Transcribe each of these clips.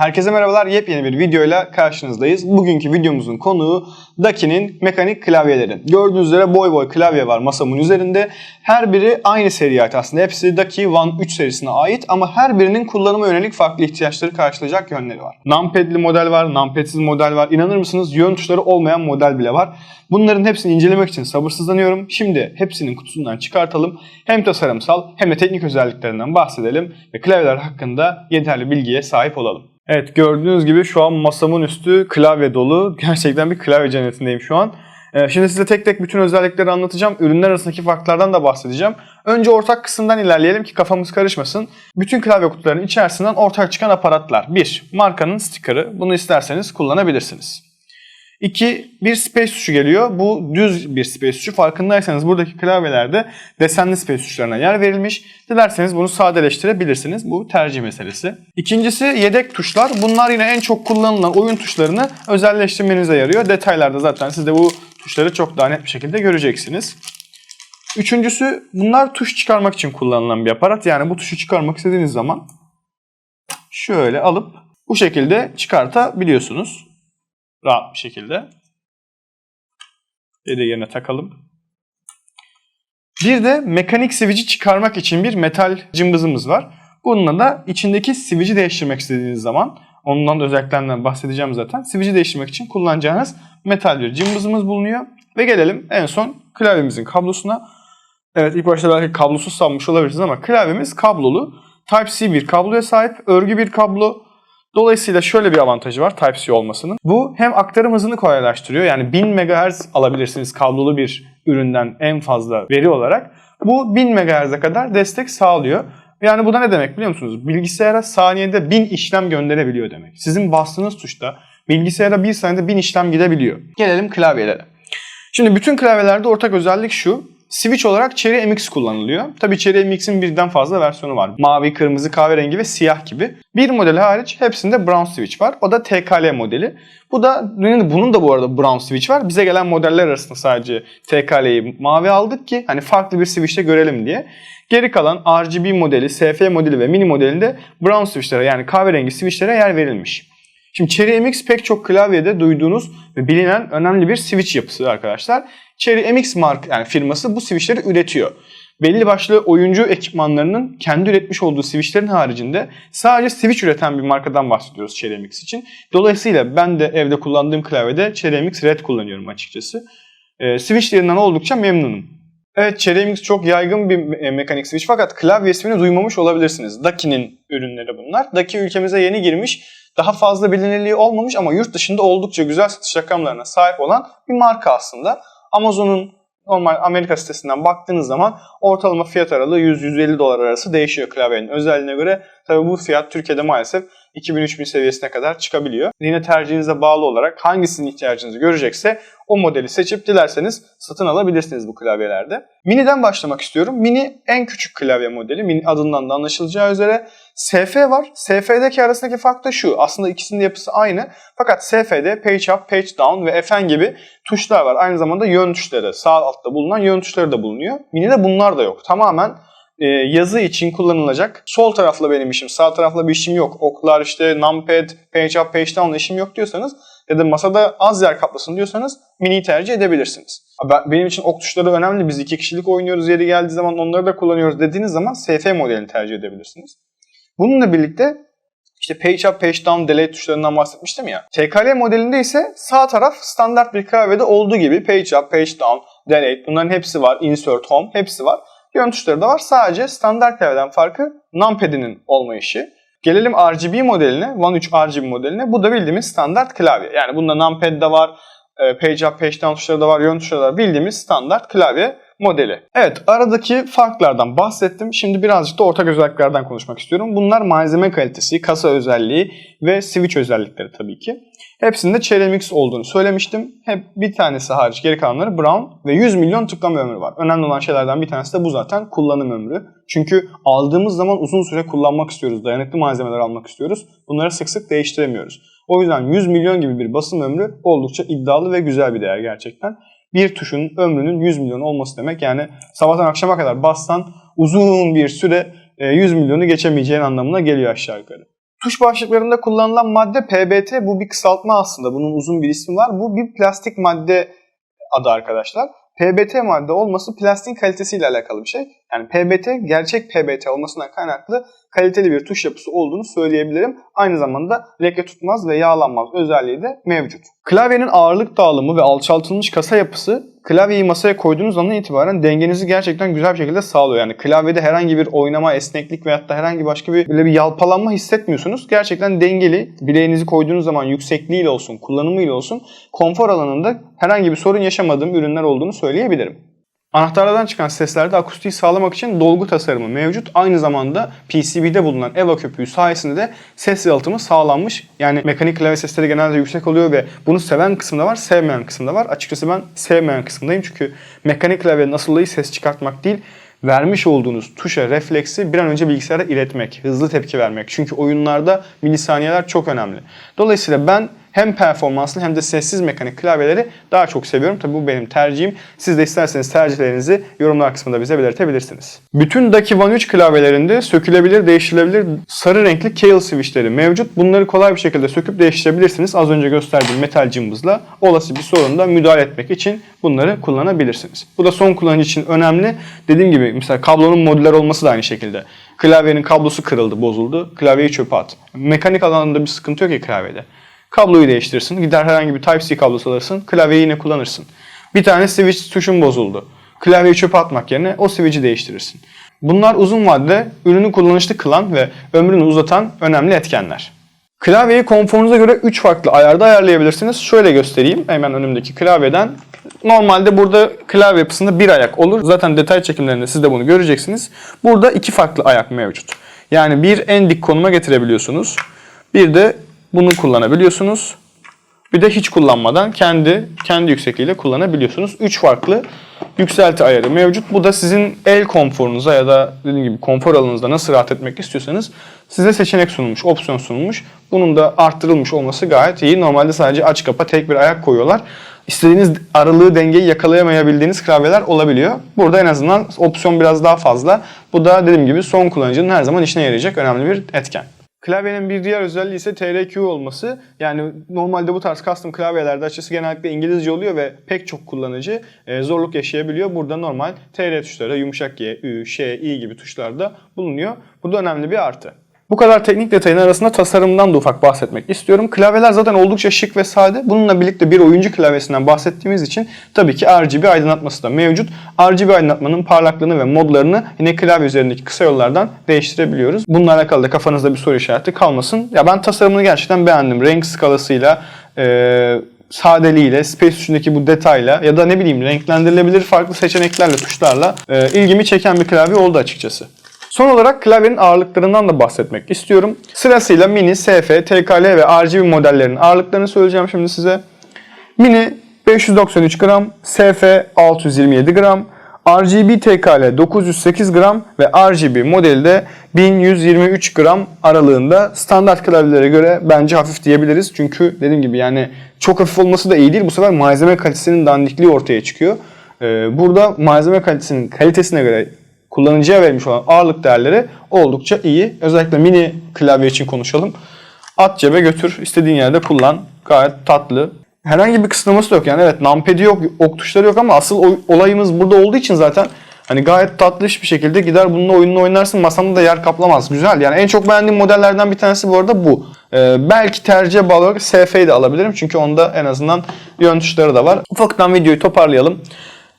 Herkese merhabalar. Yepyeni bir videoyla karşınızdayız. Bugünkü videomuzun konuğu Daki'nin mekanik klavyeleri. Gördüğünüz üzere boy boy klavye var masamın üzerinde. Her biri aynı seriye ait aslında. Hepsi Daki One 3 serisine ait ama her birinin kullanıma yönelik farklı ihtiyaçları karşılayacak yönleri var. Numpad'li model var, numpadsiz model var. İnanır mısınız yön tuşları olmayan model bile var. Bunların hepsini incelemek için sabırsızlanıyorum. Şimdi hepsinin kutusundan çıkartalım. Hem tasarımsal hem de teknik özelliklerinden bahsedelim ve klavyeler hakkında yeterli bilgiye sahip olalım. Evet gördüğünüz gibi şu an masamın üstü klavye dolu. Gerçekten bir klavye cennetindeyim şu an. Ee, Şimdi size tek tek bütün özellikleri anlatacağım. Ürünler arasındaki farklardan da bahsedeceğim. Önce ortak kısımdan ilerleyelim ki kafamız karışmasın. Bütün klavye kutularının içerisinden ortak çıkan aparatlar. 1. Markanın sticker'ı. Bunu isterseniz kullanabilirsiniz. 2. Bir space tuşu geliyor. Bu düz bir space tuşu. Farkındaysanız buradaki klavyelerde desenli space tuşlarına yer verilmiş. Dilerseniz bunu sadeleştirebilirsiniz. Bu tercih meselesi. İkincisi yedek tuşlar. Bunlar yine en çok kullanılan oyun tuşlarını özelleştirmenize yarıyor. Detaylarda zaten siz de bu tuşları çok daha net bir şekilde göreceksiniz. Üçüncüsü bunlar tuş çıkarmak için kullanılan bir aparat. Yani bu tuşu çıkarmak istediğiniz zaman şöyle alıp bu şekilde çıkartabiliyorsunuz rahat bir şekilde. Yedi yerine takalım. Bir de mekanik switch'i çıkarmak için bir metal cımbızımız var. Bununla da içindeki switch'i değiştirmek istediğiniz zaman ondan da özelliklerinden bahsedeceğim zaten. Switch'i değiştirmek için kullanacağınız metal bir cımbızımız bulunuyor. Ve gelelim en son klavyemizin kablosuna. Evet ilk başta belki kablosuz sanmış olabilirsiniz ama klavyemiz kablolu. Type-C bir kabloya sahip, örgü bir kablo. Dolayısıyla şöyle bir avantajı var Type-C olmasının. Bu hem aktarım hızını kolaylaştırıyor. Yani 1000 MHz alabilirsiniz kablolu bir üründen en fazla veri olarak. Bu 1000 MHz'e kadar destek sağlıyor. Yani bu da ne demek biliyor musunuz? Bilgisayara saniyede 1000 işlem gönderebiliyor demek. Sizin bastığınız tuşta bilgisayara bir saniyede 1000 işlem gidebiliyor. Gelelim klavyelere. Şimdi bütün klavyelerde ortak özellik şu. Switch olarak Cherry MX kullanılıyor. Tabi Cherry MX'in birden fazla versiyonu var. Mavi, kırmızı, kahverengi ve siyah gibi. Bir modeli hariç hepsinde Brown Switch var. O da TKL modeli. Bu da bunun da bu arada Brown Switch var. Bize gelen modeller arasında sadece TKL'yi mavi aldık ki hani farklı bir switch'te görelim diye. Geri kalan RGB modeli, SF modeli ve mini modelinde Brown switch'lere yani kahverengi switch'lere yer verilmiş. Şimdi Cherry MX pek çok klavyede duyduğunuz ve bilinen önemli bir switch yapısı arkadaşlar. Cherry MX mark yani firması bu switchleri üretiyor. Belli başlı oyuncu ekipmanlarının kendi üretmiş olduğu switchlerin haricinde sadece switch üreten bir markadan bahsediyoruz Cherry MX için. Dolayısıyla ben de evde kullandığım klavyede Cherry MX Red kullanıyorum açıkçası. Ee, switchlerinden oldukça memnunum. Evet Cherry MX çok yaygın bir me- mekanik switch fakat klavye ismini duymamış olabilirsiniz. Daki'nin ürünleri bunlar. Daki ülkemize yeni girmiş. Daha fazla bilinirliği olmamış ama yurt dışında oldukça güzel satış rakamlarına sahip olan bir marka aslında. Amazon'un normal Amerika sitesinden baktığınız zaman ortalama fiyat aralığı 100-150 dolar arası değişiyor klavyenin özelliğine göre. Tabii bu fiyat Türkiye'de maalesef 2000-3000 seviyesine kadar çıkabiliyor. Yine tercihinize bağlı olarak hangisinin ihtiyacınızı görecekse o modeli seçip dilerseniz satın alabilirsiniz bu klavyelerde. Mini'den başlamak istiyorum. Mini en küçük klavye modeli. Mini adından da anlaşılacağı üzere SF var. SF'deki arasındaki fark da şu. Aslında ikisinin de yapısı aynı. Fakat SF'de page up, page down ve FN gibi tuşlar var. Aynı zamanda yön tuşları, sağ altta bulunan yön tuşları da bulunuyor. Mini'de bunlar da yok. Tamamen e, yazı için kullanılacak. Sol tarafla benim işim, sağ tarafla bir işim yok. Oklar işte numpad, page up, page down işim yok diyorsanız ya da masada az yer kaplasın diyorsanız mini'yi tercih edebilirsiniz. Ben, benim için ok tuşları önemli. Biz iki kişilik oynuyoruz. Yeri geldiği zaman onları da kullanıyoruz dediğiniz zaman SF modelini tercih edebilirsiniz. Bununla birlikte işte page up, page down, delete tuşlarından bahsetmiştim ya. TKL modelinde ise sağ taraf standart bir klavyede olduğu gibi page up, page down, delete bunların hepsi var. Insert, home hepsi var. Yön tuşları da var. Sadece standart klavyeden farkı numpad'inin olmayışı. Gelelim RGB modeline, One 3 RGB modeline. Bu da bildiğimiz standart klavye. Yani bunda numpad da var, e, page up, page down tuşları da var, yön tuşları da var. Bildiğimiz standart klavye modeli. Evet aradaki farklardan bahsettim. Şimdi birazcık da ortak özelliklerden konuşmak istiyorum. Bunlar malzeme kalitesi, kasa özelliği ve switch özellikleri tabii ki. Hepsinde Cherry olduğunu söylemiştim. Hep bir tanesi hariç geri kalanları Brown ve 100 milyon tıklama ömrü var. Önemli olan şeylerden bir tanesi de bu zaten kullanım ömrü. Çünkü aldığımız zaman uzun süre kullanmak istiyoruz. Dayanıklı malzemeler almak istiyoruz. Bunları sık sık değiştiremiyoruz. O yüzden 100 milyon gibi bir basım ömrü oldukça iddialı ve güzel bir değer gerçekten. Bir tuşun ömrünün 100 milyon olması demek. Yani sabahtan akşama kadar bassan uzun bir süre e, 100 milyonu geçemeyeceğin anlamına geliyor aşağı yukarı. Tuş başlıklarında kullanılan madde PBT. Bu bir kısaltma aslında. Bunun uzun bir ismi var. Bu bir plastik madde adı arkadaşlar. PBT madde olması plastiğin kalitesiyle alakalı bir şey. Yani PBT gerçek PBT olmasından kaynaklı kaliteli bir tuş yapısı olduğunu söyleyebilirim. Aynı zamanda leke tutmaz ve yağlanmaz özelliği de mevcut. Klavyenin ağırlık dağılımı ve alçaltılmış kasa yapısı klavyeyi masaya koyduğunuz andan itibaren dengenizi gerçekten güzel bir şekilde sağlıyor. Yani klavyede herhangi bir oynama, esneklik veyahut da herhangi başka bir böyle bir yalpalanma hissetmiyorsunuz. Gerçekten dengeli. Bileğinizi koyduğunuz zaman yüksekliğiyle olsun, kullanımıyla olsun konfor alanında herhangi bir sorun yaşamadığım ürünler olduğunu söyleyebilirim. Anahtarlardan çıkan seslerde akustiği sağlamak için dolgu tasarımı mevcut. Aynı zamanda PCB'de bulunan EVA köpüğü sayesinde de ses yalıtımı sağlanmış. Yani mekanik klavye sesleri genelde yüksek oluyor ve bunu seven kısımda var, sevmeyen kısımda var. Açıkçası ben sevmeyen kısımdayım çünkü mekanik klavyenin asıl olayı ses çıkartmak değil, vermiş olduğunuz tuşa refleksi bir an önce bilgisayara iletmek, hızlı tepki vermek. Çünkü oyunlarda milisaniyeler çok önemli. Dolayısıyla ben hem performanslı hem de sessiz mekanik klavyeleri daha çok seviyorum. Tabi bu benim tercihim. Siz de isterseniz tercihlerinizi yorumlar kısmında bize belirtebilirsiniz. Bütün Daki One 3 klavyelerinde sökülebilir, değiştirilebilir sarı renkli Kayle switchleri mevcut. Bunları kolay bir şekilde söküp değiştirebilirsiniz. Az önce gösterdiğim metal cımbızla olası bir sorunda müdahale etmek için bunları kullanabilirsiniz. Bu da son kullanıcı için önemli. Dediğim gibi mesela kablonun modüler olması da aynı şekilde. Klavyenin kablosu kırıldı, bozuldu. Klavyeyi çöpe at. Mekanik alanında bir sıkıntı yok ki klavyede. Kabloyu değiştirirsin. Gider herhangi bir Type-C kablosu alırsın. Klavyeyi yine kullanırsın. Bir tane switch tuşun bozuldu. Klavyeyi çöpe atmak yerine o switch'i değiştirirsin. Bunlar uzun vadede ürünü kullanışlı kılan ve ömrünü uzatan önemli etkenler. Klavyeyi konforunuza göre 3 farklı ayarda ayarlayabilirsiniz. Şöyle göstereyim hemen önümdeki klavyeden. Normalde burada klavye yapısında bir ayak olur. Zaten detay çekimlerinde siz de bunu göreceksiniz. Burada iki farklı ayak mevcut. Yani bir en dik konuma getirebiliyorsunuz. Bir de bunu kullanabiliyorsunuz. Bir de hiç kullanmadan kendi kendi yüksekliğiyle kullanabiliyorsunuz. Üç farklı yükselti ayarı mevcut. Bu da sizin el konforunuza ya da dediğim gibi konfor alanınızda nasıl rahat etmek istiyorsanız size seçenek sunulmuş, opsiyon sunulmuş. Bunun da arttırılmış olması gayet iyi. Normalde sadece aç kapa tek bir ayak koyuyorlar. İstediğiniz aralığı dengeyi yakalayamayabildiğiniz klavyeler olabiliyor. Burada en azından opsiyon biraz daha fazla. Bu da dediğim gibi son kullanıcının her zaman işine yarayacak önemli bir etken. Klavyenin bir diğer özelliği ise TRQ olması. Yani normalde bu tarz custom klavyelerde açısı genellikle İngilizce oluyor ve pek çok kullanıcı e, zorluk yaşayabiliyor. Burada normal TR tuşları, yumuşak G, Ü, Ş, İ gibi tuşlarda bulunuyor. Bu da önemli bir artı. Bu kadar teknik detayın arasında tasarımdan da ufak bahsetmek istiyorum. Klavyeler zaten oldukça şık ve sade. Bununla birlikte bir oyuncu klavyesinden bahsettiğimiz için tabii ki RGB aydınlatması da mevcut. RGB aydınlatmanın parlaklığını ve modlarını yine klavye üzerindeki kısa yollardan değiştirebiliyoruz. Bununla alakalı da kafanızda bir soru işareti kalmasın. Ya ben tasarımını gerçekten beğendim. Renk skalasıyla, e, sadeliğiyle, Space üstündeki bu detayla ya da ne bileyim renklendirilebilir farklı seçeneklerle, tuşlarla e, ilgimi çeken bir klavye oldu açıkçası. Son olarak klavyenin ağırlıklarından da bahsetmek istiyorum. Sırasıyla Mini, SF, TKL ve RGB modellerinin ağırlıklarını söyleyeceğim şimdi size. Mini 593 gram, SF 627 gram, RGB TKL 908 gram ve RGB modeli de 1123 gram aralığında standart klavyelere göre bence hafif diyebiliriz. Çünkü dediğim gibi yani çok hafif olması da iyi değil. Bu sefer malzeme kalitesinin dandikliği ortaya çıkıyor. Ee, burada malzeme kalitesinin kalitesine göre kullanıcıya verilmiş olan ağırlık değerleri oldukça iyi. Özellikle mini klavye için konuşalım. At cebe götür, istediğin yerde kullan. Gayet tatlı. Herhangi bir kısıtlaması da yok. Yani evet numpad'i yok, ok tuşları yok ama asıl olayımız burada olduğu için zaten hani gayet tatlış bir şekilde gider bununla oyununu oynarsın. Masanda da yer kaplamaz. Güzel. Yani en çok beğendiğim modellerden bir tanesi bu arada bu. Ee, belki tercihe bağlı olarak SF'yi de alabilirim. Çünkü onda en azından yön tuşları da var. Ufaktan videoyu toparlayalım.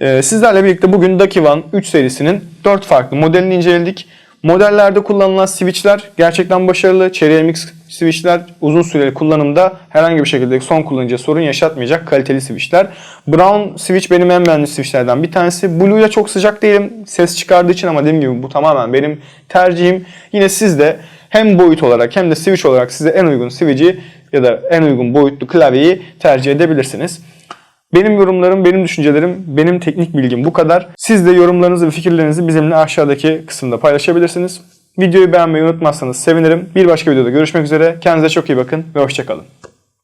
Ee, sizlerle birlikte bugün Dakivan 3 serisinin 4 farklı modelini inceledik. Modellerde kullanılan switchler gerçekten başarılı. Cherry MX switchler uzun süreli kullanımda herhangi bir şekilde son kullanıcıya sorun yaşatmayacak kaliteli switchler. Brown switch benim en beğendiğim switchlerden bir tanesi. Blue'ya çok sıcak değilim ses çıkardığı için ama dediğim gibi bu tamamen benim tercihim. Yine siz de hem boyut olarak hem de switch olarak size en uygun switch'i ya da en uygun boyutlu klavyeyi tercih edebilirsiniz. Benim yorumlarım, benim düşüncelerim, benim teknik bilgim bu kadar. Siz de yorumlarınızı ve fikirlerinizi bizimle aşağıdaki kısımda paylaşabilirsiniz. Videoyu beğenmeyi unutmazsanız sevinirim. Bir başka videoda görüşmek üzere. Kendinize çok iyi bakın ve hoşçakalın.